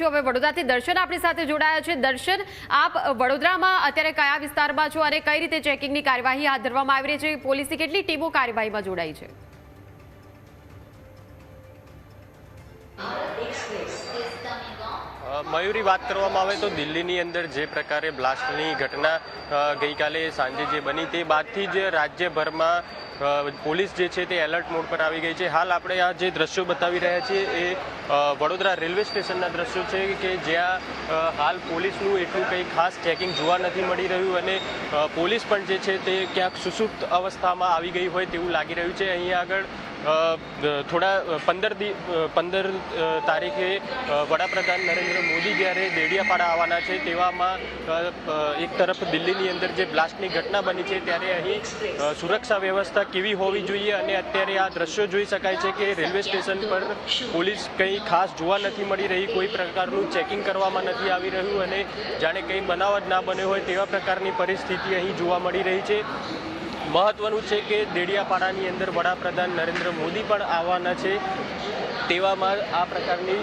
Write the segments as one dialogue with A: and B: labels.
A: વડોદરાથી દર્શન આપણી સાથે જોડાયા છે. દર્શન, આપ વડોદરામાં અત્યારે કયા વિસ્તારમાં છો અને કઈ રીતે ચેકિંગની કાર્યવાહી હાથ ધરવામાં આવી રહી છે? પોલીસની કેટલી ટીમો કાર્યવાહીમાં જોડાઈ છે?
B: મયુરી વાત કરવામાં આવે તો દિલ્હીની અંદર જે પ્રકારે બ્લાસ્ટની ઘટના ગઈકાલે સાંજે જે બની તે બાદથી જ રાજ્યભરમાં પોલીસ જે છે તે એલર્ટ મોડ પર આવી ગઈ છે. હાલ આપણે આ જે દ્રશ્યો બતાવી રહ્યા છીએ એ વડોદરા રેલવે સ્ટેશનના દ્રશ્યો છે કે જ્યાં હાલ પોલીસનું એટલું કંઈ ખાસ ચેકિંગ જોવા નથી મળી રહ્યું અને પોલીસ પણ જે છે તે ક્યાંક સુસુપ્ત અવસ્થામાં આવી ગઈ હોય તેવું લાગી રહ્યું છે. અહીંયા આગળ થોડા પંદર પંદર તારીખે વડાપ્રધાન નરેન્દ્ર મોદી જ્યારે દેડિયાપાડા આવવાના છે, તેવામાં એક તરફ દિલ્હીની અંદર જે બ્લાસ્ટની ઘટના બની છે, ત્યારે અહીં સુરક્ષા વ્યવસ્થા કેવી હોવી જોઈએ અને અત્યારે આ દ્રશ્યો જોઈ શકાય છે કે રેલવે સ્ટેશન પર પોલીસ કંઈ ખાસ જોવા નથી મળી રહી, કોઈ પ્રકારનું ચેકિંગ કરવામાં નથી આવી રહ્યું અને જાણે કંઈ બનાવ જ ના બન્યો હોય તેવા પ્રકારની પરિસ્થિતિ અહીં જોવા મળી રહી છે. મહત્વનું છે કે દેડિયાપાડાની અંદર વડાપ્રધાન નરેન્દ્ર મોદી પણ આવવાના છે. તેવામાં આ પ્રકારની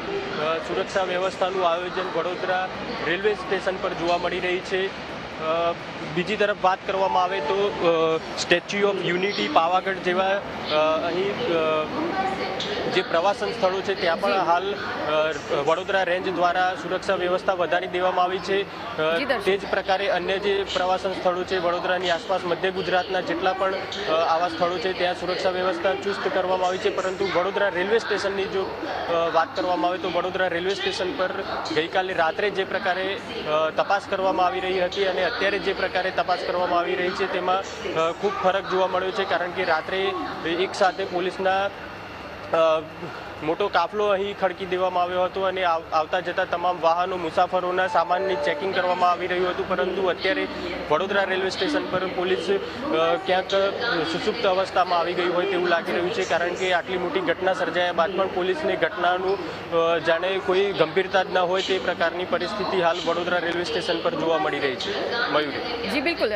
B: સુરક્ષા વ્યવસ્થાનું આયોજન વડોદરા રેલવે સ્ટેશન પર જોવા મળી રહી છે. બીજી તરફ વાત કરવામાં આવે તો સ્ટેચ્યુ ઓફ યુનિટી પાવાગઢ જેવા અહીં જે પ્રવાસન સ્થળો છે ત્યાં પણ હાલ વડોદરા રેન્જ દ્વારા સુરક્ષા વ્યવસ્થા વધારી દેવામાં આવી છે. તે જ પ્રકારે અન્ય જે પ્રવાસન સ્થળો છે વડોદરાની આસપાસ મધ્ય ગુજરાતના જેટલા પણ આવા સ્થળો છે ત્યાં સુરક્ષા વ્યવસ્થા ચુસ્ત કરવામાં આવી છે પરંતુ વડોદરા રેલવે સ્ટેશનની જો વાત કરવામાં આવે તો વડોદરા રેલવે સ્ટેશન પર ગઈકાલે રાત્રે જે પ્રકારે તપાસ કરવામાં આવી રહી હતી અને અત્યારે જે પ્રકારે તપાસ કરવામાં આવી રહી છે તેમાં ખૂબ ફરક જોવા મળ્યો છે કારણ કે રાત્રે એકસાથે પોલીસના મોટો કાફલો અહીં ખડકી દેવામાં આવ્યો હતો અને આવ- આવતા જતા તમામ વાહનો, મુસાફરોના સામાનની ચેકિંગ કરવામાં આવી રહ્યું હતું, પરંતુ અત્યારે વડોદરા રેલવે સ્ટેશન પર પોલીસ ક્યાંક સુસુપ્ત અવસ્થામાં આવી ગઈ હોય તેવું લાગી રહ્યું છે, કારણ કે આટલી મોટી ઘટના સર્જાયા બાદ પણ પોલીસને ઘટનાનું જાણે કોઈ ગંભીરતા જ ન હોય તે પ્રકારની પરિસ્થિતિ હાલ વડોદરા રેલવે સ્ટેશન પર જોવા મળી રહી છે. મયુર.
A: જી, બિલકુલ.